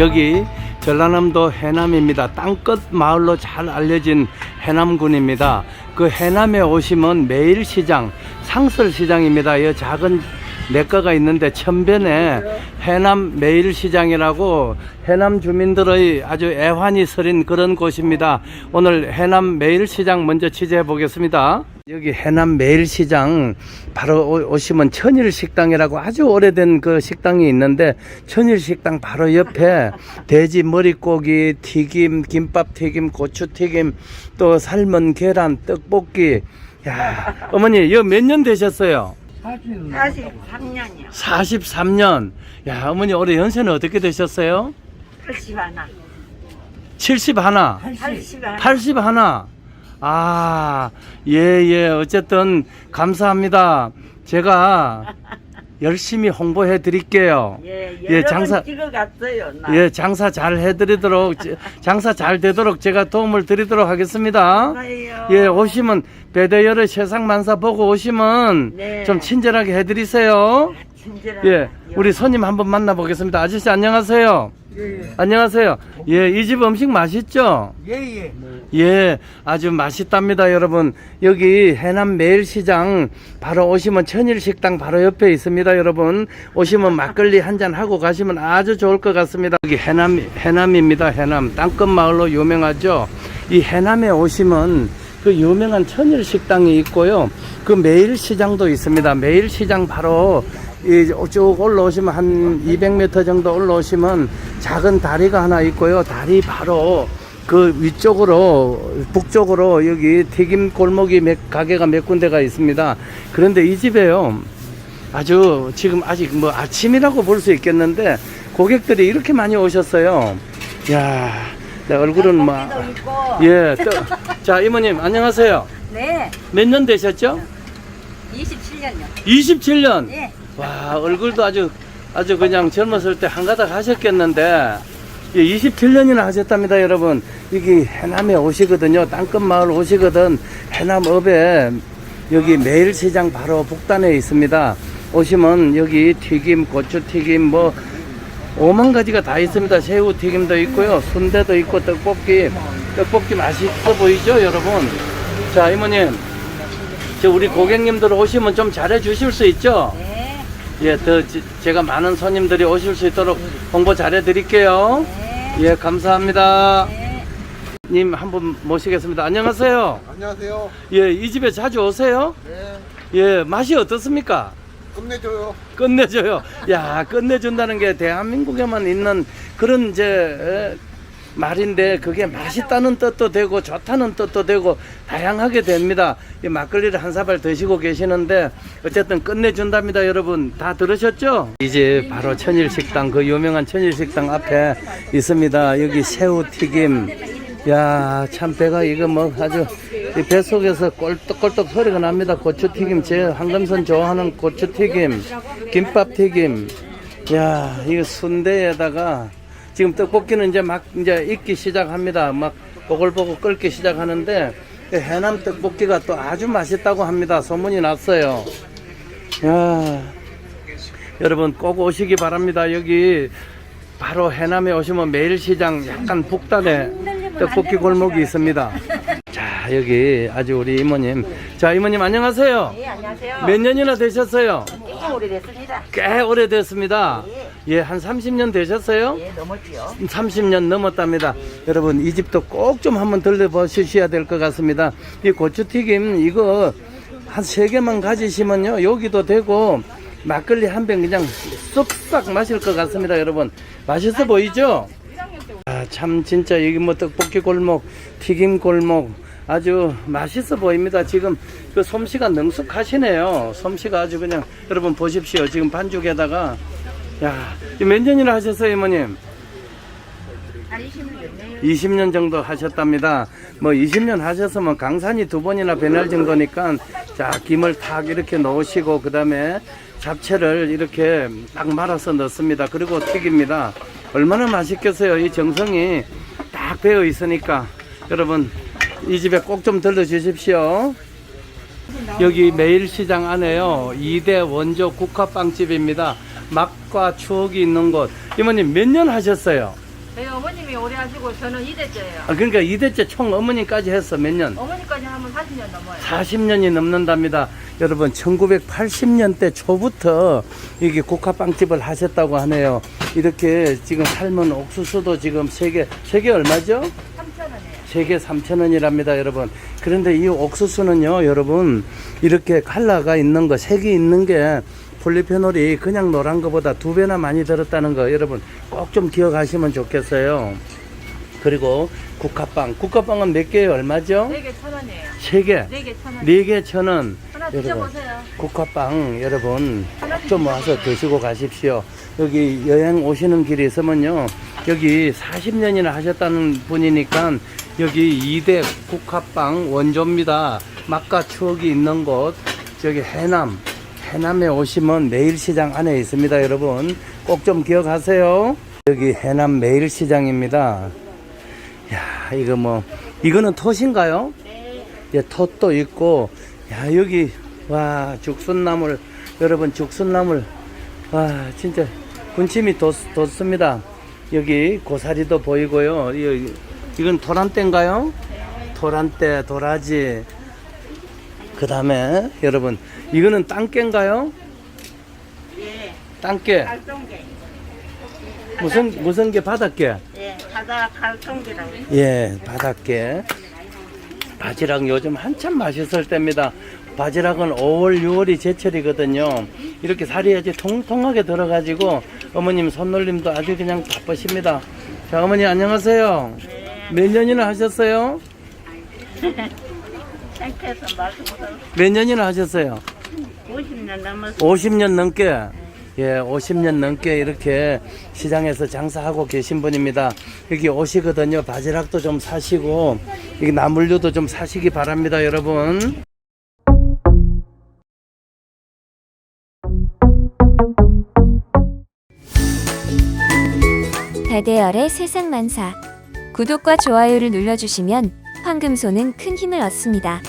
여기 전라남도 해남입니다. 땅끝 마을로 잘 알려진 해남군입니다. 그 해남에 오시면 매일 시장, 상설 시장입니다. 이 작은 내과가 있는데 천변에 해남 매일 시장이라고 해남 주민들의 아주 애환이 서린 그런 곳입니다. 오늘 해남 매일 시장 먼저 취재해 보겠습니다. 여기 해남 매일시장 바로 오- 오시면 천일식당이라고 아주 오래된 그 식당이 있는데 천일식당 바로 옆에 돼지 머릿고기 튀김, 김밥 튀김, 고추 튀김, 또 삶은 계란, 떡볶이. 야, 어머니 이거 몇 년 되셨어요? 43년이요. 43년. 야, 어머니 올해 연세는 어떻게 되셨어요? 80 하나. 70 하나. 80 하나. 80 하나. 아, 예, 예. 어쨌든 감사합니다. 제가 열심히 홍보해 드릴게요. 예, 예, 장사- 번 찍어갔어요. 나. 예, 장사 잘 해드리도록, 제- 장사 잘 되도록 제가 도움을 드리도록 하겠습니다. 감사해요. 예, 오시면 배대열의 세상 만사 보고 오시면 네. 좀 친절하게 해드리세요. 친절하게. 예, 우리 손님 한번 만나보겠습니다. 아저씨 안녕하세요. 예, 안녕하세요. 예, 이 집 음식 맛있죠? 예, 예. 예, 아주 맛있답니다, 여러분. 여기 해남 매일시장 바로 오시면 천일식당 바로 옆에 있습니다, 여러분. 오시면 막걸리 한 잔 하고 가시면 아주 좋을 것 같습니다. 여기 해남, 해남입니다, 해남. 땅끝 마을로 유명하죠? 이 해남에 오시면 그 유명한 천일 식당이 있고요. 그 매일 시장도 있습니다. 매일 시장 바로 이쭉 올라오시면 한 200m 정도 올라오시면 작은 다리가 하나 있고요. 다리 바로 그 위쪽으로 북쪽으로 여기 튀김 골목이 몇 가게가 몇 군데가 있습니다. 그런데 이 집에요. 아주 지금 아직 뭐 아침이라고 볼 수 있겠는데 고객들이 이렇게 많이 오셨어요. 야, 내 얼굴은 뭐 떡볶이도 있고. 예. 또, 자, 이모님 안녕하세요. 네. 몇 년 되셨죠? 27년요. 27년. 네. 와, 얼굴도 아주 아주 그냥 젊었을 때 한가닥 하셨겠는데 예, 27년이나 하셨답니다, 여러분. 여기 해남에 오시거든요. 땅끝 마을 오시거든. 해남읍에 여기 매일시장 바로 북단에 있습니다. 오시면 여기 튀김, 고추 튀김 뭐 오만 가지가 다 있습니다. 새우 튀김도 있고요. 순대도 있고 떡볶이. 떡볶이 맛있어 보이죠, 여러분? 자, 이모님. 저 우리 고객님들 오시면 좀 잘해 주실 수 있죠? 네. 예, 더 지- 제가 많은 손님들이 오실 수 있도록 홍보 잘해 드릴게요. 네. 예, 감사합니다. 네. 님 한 분 모시겠습니다. 안녕하세요. 안녕하세요. 예, 이 집에 자주 오세요? 네. 예, 맛이 어떻습니까? 끝내줘요. 끝내줘요. 야, 끝내준다는 게 대한민국에만 있는 그런 이제 에, 말인데 그게 맛있다는 뜻도 되고 좋다는 뜻도 되고 다양하게 됩니다. 이 막걸리를 한 사발 드시고 계시는데 어쨌든 끝내준답니다, 여러분. 다 들으셨죠? 이제 바로 천일식당 그 유명한 천일식당 앞에 있습니다. 여기 새우 튀김. 야, 참 배가 이거 뭐 아주 이 뱃속에서 꼴떡꼴떡 소리가 납니다. 고추튀김, 제 한금선 좋아하는 고추튀김, 김밥튀김. 야, 이거 순대에다가 지금 떡볶이는 이제 막 이제 익기 시작합니다. 막 보글보글 끓기 시작하는데 이 해남 떡볶이가 또 아주 맛있다고 합니다. 소문이 났어요. 야, 여러분 꼭 오시기 바랍니다. 여기 바로 해남에 오시면 매일시장 약간 북단에 떡볶이 골목이 있습니다. 자, 여기 아주 우리 이모님. 자, 이모님 안녕하세요. 네, 안녕하세요. 몇 년이나 되셨어요? 조금 오래됐습니다. 꽤 오래됐습니다. 예, 한 30년 되셨어요? 예, 넘었지요. 30년 넘었답니다. 여러분, 이 집도 꼭 좀 한번 들려보시셔야 될 것 같습니다. 이 고추튀김, 이거 한 세 개만 가지시면요, 여기도 되고, 막걸리 한 병 그냥 쏙싹 마실 것 같습니다, 여러분. 맛있어 보이죠? 아, 참, 진짜 여기 뭐 떡볶이 골목, 튀김 골목, 아주 맛있어 보입니다. 지금 그 솜씨가 능숙하시네요. 솜씨가 아주 그냥, 여러분 보십시오. 지금 반죽에다가, 야, 이몇 년이나 하셨어요, 이모님? 한 20년 됐네요. 20년 정도 하셨답니다. 뭐 20년 하셨으면 강산이 두 번이나 변할 정도니까 자 김을 탁 이렇게 넣으시고 그 다음에 잡채를 이렇게 딱 말아서 넣습니다. 그리고 튀깁니다. 얼마나 맛있겠어요. 이 정성이 딱 배어 있으니까 여러분 이 집에 꼭 좀 들러 주십시오. 여기 매일시장 안에요. 2대 원조 국화빵집입니다. 맛과 추억이 있는 곳. 이모님 몇 년 하셨어요? 저희 어머님이 오래 하시고 저는 2대째예요. 아, 그러니까 이대째 총 어머님까지 해서 몇 년? 어머니까지 하면 40년 넘어요. 40년이 넘는답니다. 여러분, 1980년대 초부터 이게 국화빵집을 하셨다고 하네요. 이렇게 지금 삶은 옥수수도 지금 세개, 세 개 얼마죠? 3,000원이에요. 세개 3,000원이랍니다, 여러분. 그런데 이 옥수수는요, 여러분, 이렇게 칼라가 있는 거, 색이 있는 게 폴리페놀이 그냥 노란 거보다 두 배나 많이 들었다는 거, 여러분, 꼭 좀 기억하시면 좋겠어요. 그리고 국화빵. 국화빵은 몇 개에 얼마죠? 4개 1,000원이에요. 세 개. 4개 1,000원. 네 개 천 원. 하나 여러분, 드셔보세요. 국화빵 여러분 꼭좀 와서 드시고 가십시오. 여기 여행 오시는 길이 있으면요. 여기 40년이나 하셨다는 분이니까 여기 2대 국화빵 원조입니다. 맛과 추억이 있는 곳 저기 해남 해남에 오시면 매일시장 안에 있습니다, 여러분. 꼭 좀 기억하세요. 여기 해남 매일시장입니다. 야, 이거 뭐 이거는 톳인가요? 예, 톳도 있고, 야, 여기, 와, 죽순나물, 여러분, 죽순나물, 와, 진짜, 군침이 돋, 돋습니다. 여기 고사리도 보이고요. 이, 이건 도란대인가요? 도란대, 도라지. 그 다음에, 여러분, 이거는 땅깨인가요? 예, 땅깨. 갈동게. 무슨, 무슨 게 바닷게? 예, 바다 갈동게라고. 예, 바닷게. 바지락 요즘 한참 맛있을 때입니다. 바지락은 5월, 6월이 제철이거든요. 이렇게 살이 아주 통통하게 들어가지고 어머님 손놀림도 아주 그냥 바쁘십니다. 자, 어머니 안녕하세요. 몇 년이나 하셨어요? 몇 년이나 하셨어요? 50년 넘었어. 50년 넘게 예, 50년 넘게 이렇게 시장에서 장사하고 계신 분입니다. 여기 오시거든요. 바지락도 좀 사시고 이 나물류도 좀 사시기 바랍니다, 여러분. 다대열의 세상 만사. 구독과 좋아요를 눌러주시면 황금소는 큰 힘을 얻습니다.